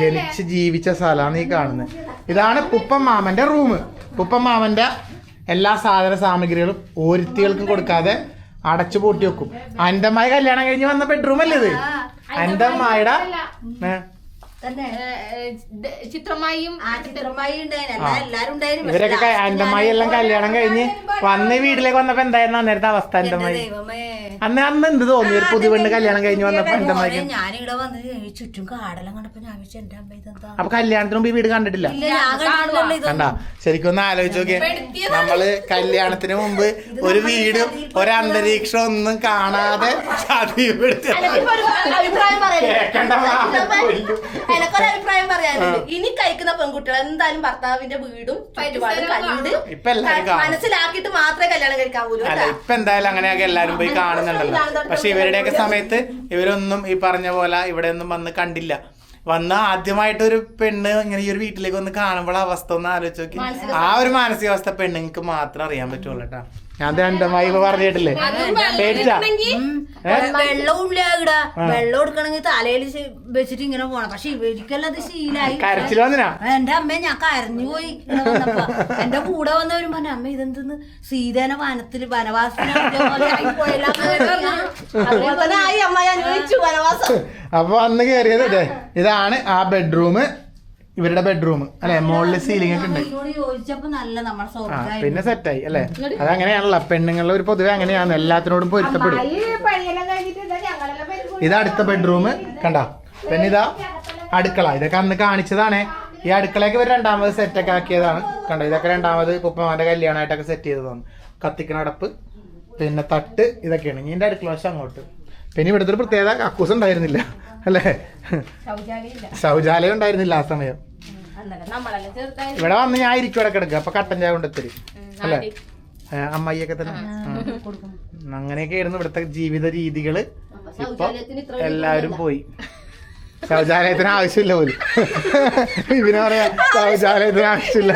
ജനിച്ച് ജീവിച്ച സ്ഥലമാണ് ഈ കാണുന്നത്. ഇതാണ് പുപ്പം മാമന്റെ റൂം പുപ്പം മാമന്റെ എല്ലാ സാധന സാമഗ്രികളും ഓരുത്തികൾക്കും കൊടുക്കാതെ അടച്ചു പൂട്ടി വെക്കും. അന്തമ്മായി കല്യാണം കഴിഞ്ഞ് വന്ന ബെഡ്റൂം അല്ലേ ഇത്? തന്നെ ചിത്രമായും ആ ചിത്രമായി ഉണ്ടായിരുന്നു എല്ലാ എല്ലാരും ഉണ്ടായിരുന്നു ഇവരൊക്കെ ക- എല്ലാം കല്യാണം കഴിഞ്ഞ് വന്ന് വീട്ടിലേക്ക് വന്നപ്പോ എന്തായിരുന്നു അന്നേരത്തെ അവസ്ഥ ദൈവമേ. അന്ന് അന്ന് എന്ത് തോന്നി? ഒരു പുതിയ പെണ്ണ് കല്യാണം കഴിഞ്ഞ് വന്നപ്പോ അന്തമ്മായിക്ക് ഞാനിവിടെ വന്നത് ഈ ചുറ്റും കാടെല്ലാം കണ്ടപ്പോ ഞാൻ വിളിച്ചു എന്റെ അമ്മ ഇതെന്താ? അപ്പൊ കല്യാണത്തിന് മുമ്പ് ഈ വീട് കണ്ടിട്ടില്ല? കണ്ട? ശരിക്കും ഒന്ന് ആലോചിച്ച് നോക്കിയേ. നമ്മൾ കല്യാണത്തിന് മുമ്പ് ഒരു വീടും ഒരു അന്തരീക്ഷം ഒന്നും കാണാതെ ചതിപ്പെടുത്തി എനക്കൊരു അഭിപ്രായം പറയാനുണ്ട്. ഇനി കഴിക്കുന്ന പെൺകുട്ടികൾ എന്തായാലും ഭർത്താവിന്റെ വീടും ചുറ്റുപാടും കണ്ട് ഇപ്പൊ എല്ലാവരും മനസ്സിലാക്കിയിട്ട് മാത്രമേ കല്യാണം കഴിക്കാൻ പോലും അല്ല ഇപ്പൊ എന്തായാലും അങ്ങനെയൊക്കെ എല്ലാരും പോയി കാണുന്നുണ്ടല്ലോ. പക്ഷെ ഇവരുടെയൊക്കെ സമയത്ത് ഇവരൊന്നും ഈ പറഞ്ഞ പോലെ ഇവിടെ ഒന്നും വന്ന് കണ്ടില്ല. വന്ന ആദ്യമായിട്ട് ഒരു പെണ്ണ് ഇങ്ങനെ ഈ ഒരു വീട്ടിലേക്ക് വന്ന് കാണുമ്പോൾ അവസ്ഥ ഒന്ന് ആലോചിച്ച് നോക്കി. ആ ഒരു മാനസികാവസ്ഥ പെണ്ണുങ്ങൾക്ക് മാത്രം അറിയാൻ പറ്റുള്ളൂ കേട്ടാ. ഞാൻ ഇപ്പൊ പറഞ്ഞിട്ടില്ലേ? പേടിച്ചാ. വെള്ളം എടുക്കണമെങ്കിൽ തലയിൽ വെച്ചിട്ട് ഇങ്ങനെ പോണം. പക്ഷെ ഇവർക്കെല്ലാം അത് ശീലായി. കരച്ചിൽ വന്നിനാ? എന്റെ അമ്മയെ ഞാൻ കരഞ്ഞു പോയി എന്റെ കൂടെ വന്നവരും പറഞ്ഞു അമ്മ ഇതെന്തെന്ന്? സീതേന വനത്തിൽ വനവാസത്തിന് ആയി അമ്മ അനുഭവിച്ചു വനവാസം. അപ്പൊ അന്ന് കയറിയത് അതെ ഇതാണ് ആ ബെഡ്റൂം. ഇവരുടെ ബെഡ്റൂം അല്ലെ? മുകളിൽ സീലിംഗ് ഒക്കെ ഉണ്ട്. ആ പിന്നെ സെറ്റായി അല്ലെ? അത് അങ്ങനെയാണല്ലോ. പെണ്ണുങ്ങളുടെ ഒരു പൊതുവെ അങ്ങനെയാണ്. എല്ലാത്തിനോടും പൊരുത്തപ്പെടും. ഇതാ അടുത്ത ബെഡ്റൂം കണ്ട? പിന്നെ ഇതാ അടുക്കള. ഇതൊക്കെ അന്ന് കാണിച്ചതാണ്. ഈ അടുക്കളയൊക്കെ ഇവർ രണ്ടാമത് സെറ്റൊക്കെ ആക്കിയതാണ്. കണ്ടോ? ഇതൊക്കെ രണ്ടാമത് ഉപ്പമാന്റെ കല്യാണമായിട്ടൊക്കെ സെറ്റ് ചെയ്തതാണ്. കത്തിക്കണ അടപ്പ് പിന്നെ തട്ട് ഇതൊക്കെയാണ്. ഇനി എന്റെ അടുക്കള വശം അങ്ങോട്ട്. പിന്നെ ഇവിടുത്തെ ഒരു പ്രത്യേകത കക്കൂസ് ഉണ്ടായിരുന്നില്ല. അല്ലേ? ശൗചാലയം ഉണ്ടായിരുന്നില്ല ആ സമയം. ഇവിടെ വന്ന് ഞാൻ ഇരിക്കും ഇവിടെ കിടക്കുക അപ്പൊ കട്ടൻ ചായ കൊണ്ടെത്തരും അല്ലേ? ഏ, അമ്മായിയൊക്കെ തന്നെ. അങ്ങനെയൊക്കെ ആയിരുന്നു ഇവിടുത്തെ ജീവിത രീതികൾ. ഇപ്പൊ എല്ലാവരും പോയി. ശൗചാലയത്തിന് ആവശ്യമില്ല പോലും. ഇവനെ പറയാ ശൗചാലയത്തിന് ആവശ്യമില്ല.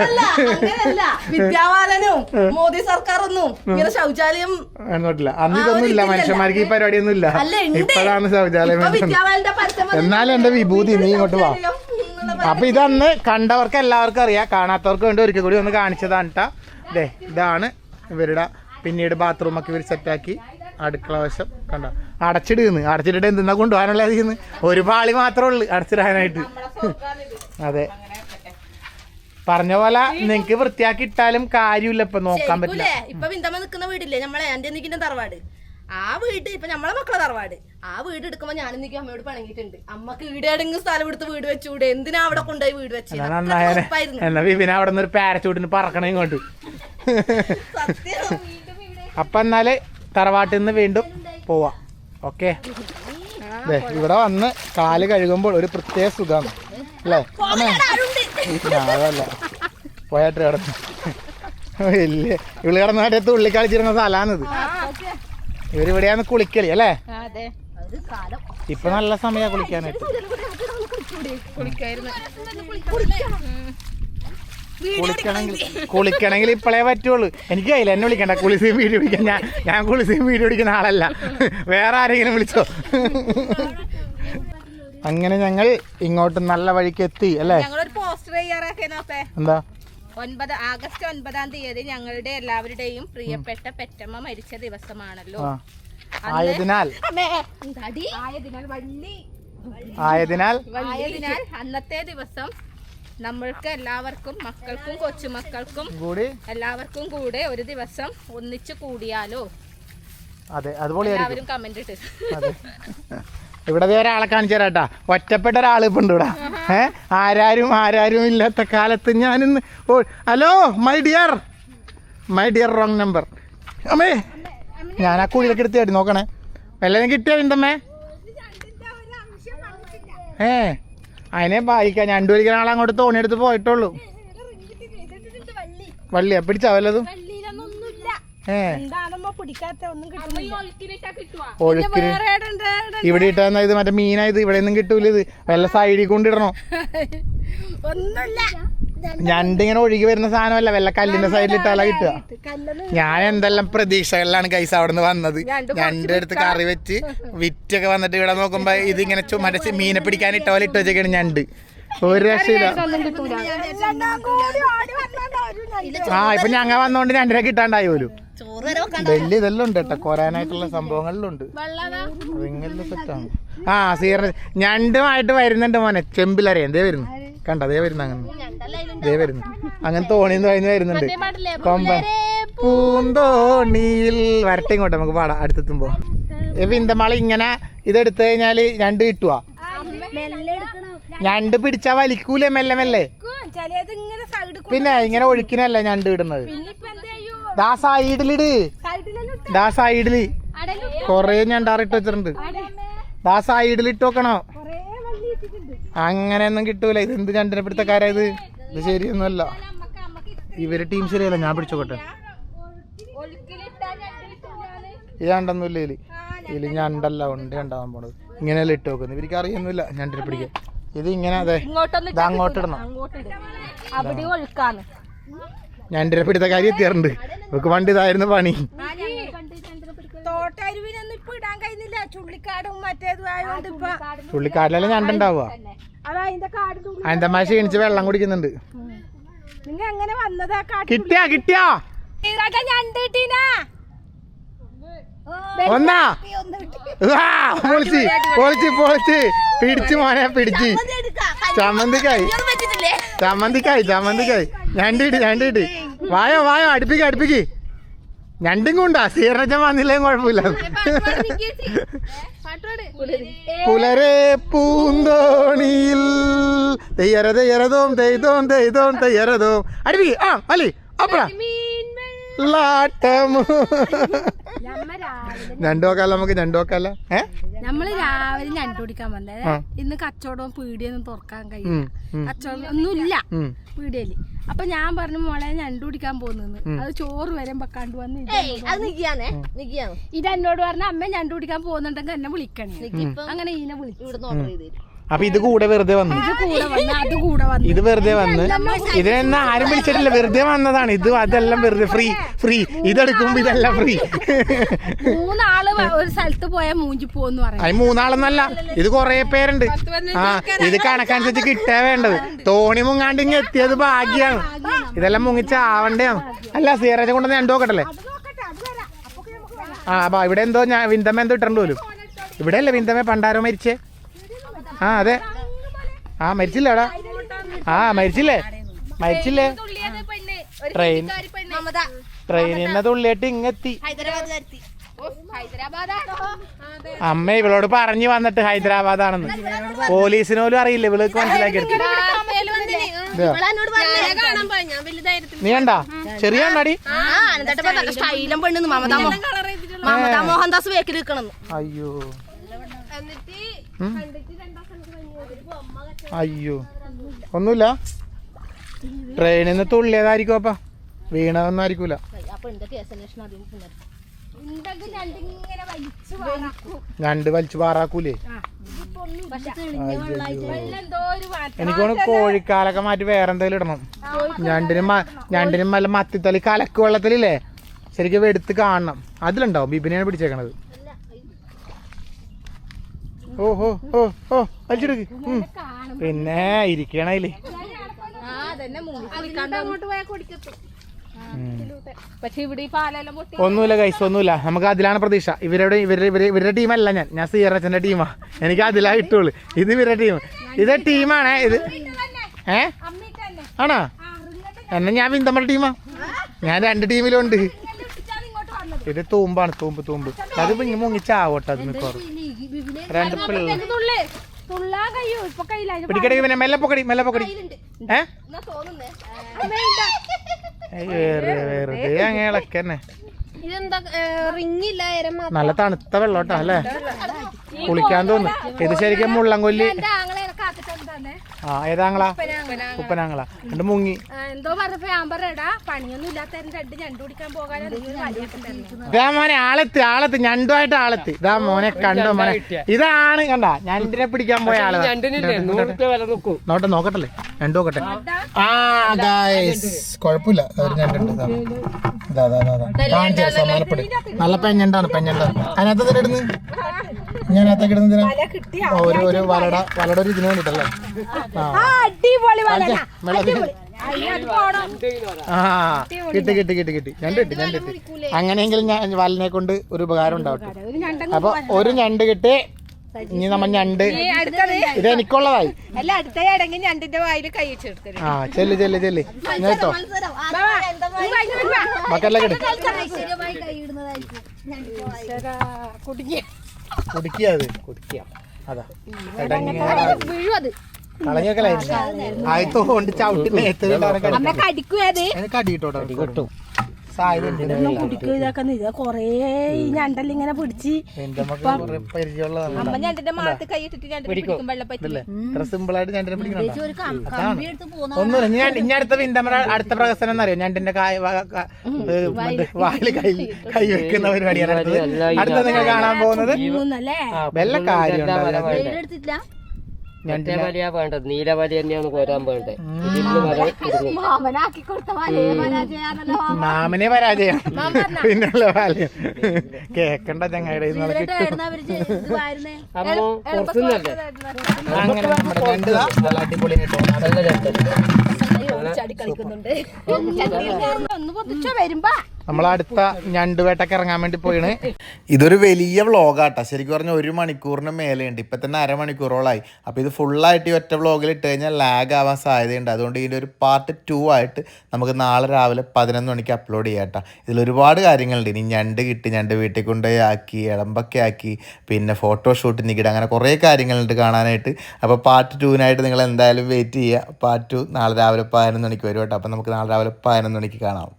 അങ്ങനെയല്ല വിദ്യാവാലനും മോദി ഇങ്ങനെ ശൗചാലയം അന്ന് ഇതൊന്നും ഇല്ല മനുഷ്യന്മാർക്ക് ഈ പരിപാടിയൊന്നും ഇല്ല ഇപ്പോഴാണ് ശൗചാലയം എന്നാലും എന്റെ വിഭൂതി നീ ഇങ്ങോട്ട് വാ. അപ്പൊ ഇതന്ന് കണ്ടവർക്ക് എല്ലാവർക്കും അറിയാം. കാണാത്തവർക്ക് വേണ്ടി ഒരിക്കൽ കൂടി ഒന്ന് കാണിച്ചതാണ് ഇതാണ് ഇവരുടെ പിന്നീട് ബാത്റൂം ഒക്കെ ഇവർ സെറ്റാക്കി അടുക്കള വശം കണ്ട? അടച്ചിടുന്ന് അടച്ചിട്ടിട്ട് എന്തെന്നാ കൊണ്ടുപോകാനുള്ള അതിന്ന്? ഒരു പാളി മാത്രമേ ഉള്ളൂ അടച്ചിടാനായിട്ട്. അതെ. പറഞ്ഞ പോലെ നിങ്ങക്ക് വൃത്തിയാക്കി ഇട്ടാലും കാര്യമില്ല. ഇപ്പൊ നോക്കാൻ പറ്റില്ല. ഇപ്പൊ വിന്തമ്മ നിക്കുന്ന വീടില്ലേ? നമ്മളെ എന്റെ നിൽക്കുന്ന തറവാട്. ആ വീട് ഇപ്പൊ നമ്മളെ മക്കളെ തറവാട്. ആ വീട് എടുക്കുമ്പോ ഞാൻ നിൽക്കും അമ്മയോട് പണങ്ങിയിട്ടുണ്ട്. അമ്മയ്ക്ക് വീടെങ്കിലും സ്ഥലം എടുത്ത് വീട് വെച്ചൂടെ? എന്തിനാ അവിടെ കൊണ്ടുപോയി വീട്. എന്നാ വിപിന അവിടെ നിന്ന് ഒരു പാരച്ചൂട്ടിന് പറക്കണേ ഇങ്ങോട്ട്. അപ്പൊ എന്നാൽ തറവാട്ടിൽ നിന്ന് വീണ്ടും പോവാം. ഓക്കെ അതെ ഇവിടെ വന്ന് കാൽ കഴുകുമ്പോൾ ഒരു പ്രത്യേക സുഖമാണ്. അല്ലേ? അതല്ല പോയാട്ട് കിടന്നു. വലിയ ഇവൾ കിടന്ന മറ്റേ ഉള്ളി കളിച്ചിരുന്ന സ്ഥലമാണിത് ഇവരിവിടെയാണ് കുളിക്കൽ അല്ലേ? അതെ. ഇപ്പൊ നല്ല സമയമാണ് കുളിക്കാനായിട്ട്. കുളിക്കണമെങ്കിൽ കുളിക്കണമെങ്കിൽ ഇപ്പോഴേ പറ്റുള്ളൂ. എനിക്ക് അതിൽ എന്നെ വിളിക്കണ്ട. കുളിസയും വീഡിയോ പിടിക്കാൻ. ഞാൻ ഞാൻ കുളിസയും വീഡിയോ പിടിക്കുന്ന ആളല്ല. വേറെ ആരെങ്കിലും വിളിച്ചോ? അങ്ങനെ ഞങ്ങൾ ഇങ്ങോട്ട് നല്ല വഴിക്ക് എത്തി അല്ലേ? എന്താ? ഒൻപത് ആഗസ്റ്റ് ഒൻപതാം തീയതി ഞങ്ങളുടെ എല്ലാവരുടെയും പ്രിയപ്പെട്ട പെറ്റമ്മ മരിച്ച ദിവസമാണല്ലോ. ആയതിനാൽ. ആയതിനാൽ. ആയതിനാൽ അന്നത്തെ ദിവസം നമ്മൾക്ക് എല്ലാവർക്കും മക്കൾക്കും കൊച്ചുമക്കൾക്കും കൂടി. എല്ലാവർക്കും കൂടെ ഒരു ദിവസം ഒന്നിച്ചു കൂടിയാലോ? അതെ അതുപോലെ എല്ലാവരും കമന്റ് ഇട്ട്. ഇവിടെ ഒരാളെ കാണിച്ചു തരാട്ടാ ഒറ്റപ്പെട്ട ഒരാൾ ഇപ്പം ഉണ്ട് ഇവിടെ. ഏ? ആരാരും ആരാരും ഇല്ലാത്ത കാലത്ത് ഞാനിന്ന് ഓ hello my dear my dear wrong number അമ്മേ ഞാൻ ആ കുഴിയിലൊക്കെ എടുത്തായിട്ട് നോക്കണേ. വല്ലതും കിട്ടിയോ എന്തമ്മേ ഏ? അതിനെ വായിക്കാൻ രണ്ടു വലിക്കാൻ ആൾ അങ്ങോട്ട് തോണിയെടുത്ത് പോയിട്ടുള്ളൂ വള്ളിയാ? പിടിച്ചാ വല്ലതും? ഒഴുക്കിന് ഇവിടെ ഇട്ടാ ഇത് മറ്റേ മീനായത് ഇവിടെ ഒന്നും കിട്ടൂല ഇത്. വല്ല സൈഡിൽ കൊണ്ടിടണോ? ഒന്നുമില്ല. ഞണ്ടിങ്ങനെ ഒഴുകി വരുന്ന സാധനമല്ല വല്ല കല്ലിന്റെ സൈഡിൽ ഇട്ടാലാ കിട്ടുക. ഞാൻ എന്തെല്ലാം പ്രതീക്ഷകളിലാണ് കൈസ് അവിടെ നിന്ന് വന്നത് ഞണ്ട് എടുത്ത് കറി വെച്ച് വിറ്റൊക്കെ വന്നിട്ട് ഇവിടെ നോക്കുമ്പോ ഇതിങ്ങനെ ചു- മറ്റേ ചി- മീനെ പിടിക്കാൻ ഇട്ട പോലെ ഇട്ട് വെച്ചേക്കാണ് ഞണ്ട് ഒരു രക്ഷയില്ല. ആ ഇപ്പൊ ഞങ്ങ വന്നോണ്ട് ഞണ്ടിനെ കിട്ടാണ്ടായി പോലും. വലിയ ഇതെല്ലാം ഉണ്ട് കേട്ടോ കൊരാനായിട്ടുള്ള സംഭവങ്ങളിലുണ്ട്. റിങ്ങെല്ലാം സെറ്റാണ് ആ സീറ ഞണ്ടുമായിട്ട് വരുന്നുണ്ട് മോനെ ചെമ്പിലറിയ എന്തേ വരുന്നു? കണ്ട അതേ വരുന്നു അങ്ങനെ. അതേ വരുന്നു. അങ്ങനെ തോണിന്ന് പറയുന്നത് വരുന്നുണ്ട്. കൊമ്പൻ. പൂന്തോണിയിൽ. വരട്ടെ ഇങ്ങോട്ട് നമുക്ക് പാടാം. അടുത്തെത്തുമ്പോ. ഇപ്പൊ ഇന്ദമാൾ ഇങ്ങനെ ഇതെടുത്തു കഴിഞ്ഞാൽ ഞണ്ട് കിട്ടുവാ. ഞണ്ട് പിടിച്ചാ വലിക്കൂലേ മെല്ലെ മെല്ലെ. പിന്നെ ഇങ്ങനെ ഒഴുക്കിനല്ല ഞണ്ട് ഇടുന്നത്? ദാ സൈഡിലിട് ദാ സൈഡിൽ കൊറേ ഞണ്ടാറിട്ട് വെച്ചിട്ടുണ്ട്. ദാ സൈഡിൽ ഇട്ട് വെക്കണോ? അങ്ങനെയൊന്നും കിട്ടൂല. ഇത് എന്ത് രണ്ടിനെ പിടുത്തക്കാരാ ഇത്? ഇത് ശരിയൊന്നുമല്ല. ഇവർ ടീം ശരിയല്ല. ഞാൻ പിടിച്ചോട്ടെ ഈ ഞണ്ടൊന്നുമില്ല ഇതിൽ. ഇതിൽ ഞണ്ടല്ല ഉണ്ട് ഉണ്ടാവാൻ പോണത് ഇങ്ങനെയല്ല ഇട്ട് വെക്കുന്നത്? ഇവർക്ക് അറിയൊന്നുമില്ല ഞണ്ടിനെ പിടിക്കാൻ. ഇത് ഇങ്ങനെ അതെ. അങ്ങോട്ടിടണം അവിടെ ഒഴുക്കാന്ന് ഞണ്ടിനെ കാര്യം എത്തിയാറുണ്ട്. നമുക്ക് പണ്ട് ഇതായിരുന്നു പണി. ചുള്ളിക്കാടിലെല്ലാം ഞണ്ടുണ്ടാവുക അന്തമാ ക്ഷീണിച്ച് വെള്ളം കുടിക്കുന്നുണ്ട്. കിട്ടിയാ കിട്ടിയാ. ഞണ്ട് കിട്ടീനാ ഒന്നാ ആ, പൊളിച്ച് പൊളിച്ച് പൊളിച്ച്. പിടിച്ച് മോനെ പിടിച്ച്. ചമ്മന്തിക്കായി. ചമ്മന്തിക്കായി ചമ്മന്തിക്കായി. ഞണ്ടിട്ട് ഞണ്ടിട്ട് വായോ വായോ അടുപ്പിക്ക് അടുപ്പിക്ക്. ഞണ്ടും കൊണ്ടാ. സീറച്ചൻ വന്നില്ലേ കുഴപ്പമില്ല. പുലരെ. പൂന്തോണിയിൽ തെയ്യര തെയ്യരതോം തെയ്തോം തെയ്തോം തെയ്യരതോം. അടുപ്പിക്ക്. ആ അല്ലേ അപ്പറ ലാട്ടമോ ഞണ്ടോക്കല്ല നമുക്ക് ഞണ്ടോക്കല്ല ഏ? നമ്മൾ രാവിലെ ഞണ്ട് പിടിക്കാൻ വന്നത്. ഇന്ന് കച്ചവടവും പീടിയൊന്നും തുറക്കാൻ കഴിയില്ല. കച്ചവടം ഒന്നുമില്ല. പീടിയൽ അപ്പൊ ഞാൻ പറഞ്ഞു മോളെ ഞണ്ട് പിടിക്കാൻ പോകുന്നു അത് ചോറ് വരെ വെക്കാണ്ട് വന്ന് ഇത് എന്നോട് പറഞ്ഞ അമ്മ ഞണ്ട് പിടിക്കാൻ പോകുന്നുണ്ടെങ്കിൽ എന്നെ വിളിക്കണേ. അങ്ങനെ ഇതിനെ വിളിച്ചു. അപ്പൊ ഇത് കൂടെ വെറുതെ വന്നു. ഇത് കൂടെ വന്ന് അത് കൂടെ വന്ന്. ഇത് വെറുതെ വന്ന്. ഇതിനെന്നാ ആരും വിളിച്ചിട്ടില്ല. വെറുതെ വന്നതാണ്. ഇത് അതെല്ലാം വെറുതെ ഫ്രീ ഫ്രീ. ഇതെടുക്കുമ്പോ ഇതെല്ലാം ഫ്രീ. മൂന്നാൾ ഒരു സ്ഥലത്ത് പോയാൽ മൂഞ്ചി പോന്ന് പറയും. അത് മൂന്നാളെന്നല്ല ഇത് കൊറേ പേരുണ്ട്. ആ ഇത് കണക്കനുസരിച്ച് കിട്ടാ വേണ്ടത്. തോണി മുങ്ങാണ്ട് ഇങ്ങ് എത്തിയത് ഭാഗ്യാണ്. ഇതെല്ലാം മുങ്ങിച്ച ആവണ്ടാണ് അല്ല സീറേജ കൊണ്ടൊന്ന് ഞാൻ നോക്കട്ടല്ലേ? ആ അപ്പൊ ഇവിടെ എന്തോ ഞാൻ വിന്തമ്മ എന്തോ ഇട്ടുണ്ട് പോലും. ഇവിടെ അല്ലേ വിന്തമ്മ പണ്ടാരോ മരിച്ചേ? ആ അതെ. ആ മരിച്ചില്ലേടാ. ആ മരിച്ചില്ലേ? മരിച്ചില്ലേ? ട്രെയിൻ ട്രെയിനിൽ നിന്ന് തുള്ളിയിട്ട് ഇങ്ങെത്തി. അമ്മ ഇവളോട് പറഞ്ഞു വന്നിട്ട് ഹൈദരാബാദ് ആണെന്ന് പോലീസിന് പോലും അറിയില്ല. ഇവൾക്ക് മനസ്സിലാക്കിയെടുത്തു നീ കണ്ടാ? ചെറിയ കണ്ടാടി സ്റ്റൈലം പെണ്ണെന്ന് മമതാ മമതാ മോഹൻദാസ് വേക്കിൽ നിൽക്കണം അയ്യോ ഉം. അയ്യോ. ഒന്നുമില്ല. ട്രെയിനിൽ നിന്ന് തുള്ളിയതായിരിക്കും അപ്പ. വീണതൊന്നും ആയിരിക്കൂല രണ്ട് വലിച്ചു പാറാക്കൂലേ എനിക്കോണ് കോഴിക്കാലൊക്കെ മാറ്റി വേറെ എന്തെങ്കിലും ഇടണം. ഞണ്ടിനും ഞണ്ടിനും നല്ല മത്തിത്തലി കലക്ക് വെള്ളത്തിലില്ലേ? ശരിക്കും എടുത്ത് കാണണം. അതിലുണ്ടാവും. ബിബിനെയാണ് പിടിച്ചേക്കണത്. ഓഹോ ഓ ഓ ഓ വലിച്ചെടുക്ക്. പിന്നെ ഇരിക്കണതിൽ ഒന്നുമില്ല കൈസ് ഒന്നുമില്ല. നമുക്ക് അതിലാണ് പ്രതീക്ഷ. ഇവരുടെ ഇവരുടെ ഇവർ ഇവരുടെ ടീമല്ല ഞാൻ. ഞാൻ സീറച്ചന്റെ ടീമാ. എനിക്ക് അതിലാ ഇട്ടുള്ളൂ ഇത് ഇവരുടെ ടീം. ഇത് ടീമാണ് ഇത്. ഏ? ആണോ? എന്നെ ഞാൻ വിന്തമ്മയുടെ ടീമാ. ഞാൻ രണ്ട് ടീമിലുണ്ട്. ഇത് തൂമ്പാണ് തൂമ്പ് തൂമ്പ്. അത് പിന്നെ മുങ്ങിച്ചാവട്ടെ അത് മിക്കവാറും രണ്ട് പിള്ളേർ. തുള്ളാൻ കഴിയൂ ഇപ്പൊ കയ്യിലായി പിടിക്കടി പിന്നെ മെല്ലെ പൊക്കടി മെല്ലെ പൊക്കടി. ഏ? എന്നാ തോന്നുന്നേ. ഏയ് വേറെ വെറുതെ അങ്ങനെയൊക്കെ തന്നെ ഇതെന്താ റിങ് ഇല്ല എരം മാത്രം. നല്ല തണുത്ത വെള്ളോട്ടാ അല്ലേ? കുളിക്കാൻ തോന്നുന്നു. ഇത് ശരിക്കും മുള്ളംകൊല്ലി. എന്റെ ആങ്ങളെ ആ ഏതാങ്ങളാ ഉപ്പനാങ്ങളാ. രണ്ട് മുങ്ങി. എന്തോ പറഞ്ഞപ്പോ ഞാൻ പറയടാ പണിയൊന്നും ഇല്ലാത്ത രണ്ട് ഞണ്ടു കുടിക്കാൻ പോകാനും ഇതാ മോനെ ആളെത്തി ആളെത്തി. ഞണ്ടുമായിട്ട് ആളെത്തി. ഇതാ മോനെ കണ്ടോ മോനെ? ഇതാണ് കണ്ട ഞണ്ടിനെ പിടിക്കാൻ പോയ ആൾ. നോട്ടെ നോക്കട്ടല്ലേ രണ്ടു നോക്കട്ടെ ആ ഗായ്സ് കുഴപ്പമില്ല. ഒരു ഞണ്ടുണ്ട്. കാണിച്ചു നല്ല പെഞ്ഞണ്ടാണ് പെഞ്ഞണ്ടാണ് അതിനകത്ത് എന്തിനാ ഇടുന്നത്? ഞാൻ ഇടുന്നതിനാ ഒരു ഒരു വലട വലട ഒരു ഇതിന് വേണ്ടിട്ടല്ലേ? അടിപൊളി ആ കിട്ടി കിട്ടി കിട്ടി കിട്ടി. ഞണ്ട് കിട്ടി ഞണ്ട് കിട്ടി. അങ്ങനെയെങ്കിലും ഞാൻ വലനെ കൊണ്ട് ഒരു ഉപകാരം ഉണ്ടാവട്ടെ. അപ്പൊ ഒരു ഞണ്ട് കിട്ടി. ഇനി നമ്മൾ ഞണ്ട്. ഇത് എനിക്കുള്ളതായി. അല്ല അടുത്ത ഇടങ്ങി ഞണ്ടിന്റെ വായിൽ കൈ വെച്ചെടുക്കരുത് ആ ചെല്ല് ചെല്ല് ചെല്ല്. കേട്ടോ. മക്കളെ കിട്ടി. കുടിക്കുക അത്. ആയത്തോ കൊണ്ട് ചവിട്ടി നേരത്തെ കിട്ടും. കൊറേ ഈ ഞണ്ടെല്ലാം ഇങ്ങനെ പിടിച്ച് ഒന്നുമില്ല അടുത്ത വിന്തമര അടുത്ത പ്രകസനം എന്നറിയോ? ഞണ്ടിന്റെ വായിൽ ക- കൈ വെക്കുന്ന പരിപാടിയാണ് അടുത്ത നിങ്ങൾ കാണാൻ പോകുന്നത് വെള്ള വല്ല കാര്യം മറ്റേ വലിയ വേണ്ടത് നീല വലി തന്നെയാണ് കോരാൻ വേണ്ടത്. മാമനാക്കി കൊടുത്ത മാമനെ പരാജയം. പിന്നുള്ള പാലയം കേക്കണ്ട ചങ്ങയുടെ ഇന്നലെ കിട്ടും. അമ്മ പുറത്തുനിന്നല്ലേ? അങ്ങനെ നമ്മുടെ ഞണ്ട് ദാ നല്ല അടിപൊളിയായിട്ട് നല്ല ഒന്ന് പൊതിച്ചോ വരുമ്പോ. നമ്മൾ അടുത്ത ഇറങ്ങാൻ വേണ്ടി പോയിണ്. ഇതൊരു വലിയ വ്ളോഗാട്ടാ ശരിക്കും പറഞ്ഞാൽ ഒരു മണിക്കൂറിന് മേലെയുണ്ട്. ഇപ്പൊ തന്നെ അരമണിക്കൂറോളായി. അപ്പൊ ഇത് ഫുള്ളായിട്ട് ഈ ഒറ്റ വ്ലോഗിൽ ഇട്ട് കഴിഞ്ഞാൽ ലാഗ് ആവാൻ സാധ്യതയുണ്ട്. അതുകൊണ്ട് ഇതിന്റെ ഒരു പാർട്ട് ടു ആയിട്ട് നമുക്ക് നാളെ രാവിലെ പതിനൊന്ന് മണിക്ക് അപ്ലോഡ് ചെയ്യാട്ടോ. ഇതിൽ ഒരുപാട് കാര്യങ്ങളുണ്ട്. ഇനി ഞണ്ട് കിട്ടി ഞണ്ട് വീട്ടിൽ കൊണ്ടുപോയി ആക്കി ഇളമ്പൊക്കെ ആക്കി പിന്നെ ഫോട്ടോഷൂട്ട് നികിട അങ്ങനെ കുറേ കാര്യങ്ങളുണ്ട് കാണാനായിട്ട്. അപ്പോൾ പാർട്ട് ടുവിനായിട്ട് നിങ്ങൾ എന്തായാലും വെയിറ്റ് ചെയ്യുക. പാർട്ട് ടു നാളെ രാവിലെ പതിനൊന്ന് മണിക്ക് വരും കേട്ടോ. അപ്പോൾ നമുക്ക് നാളെ രാവിലെ പതിനൊന്ന് മണിക്ക് കാണാം.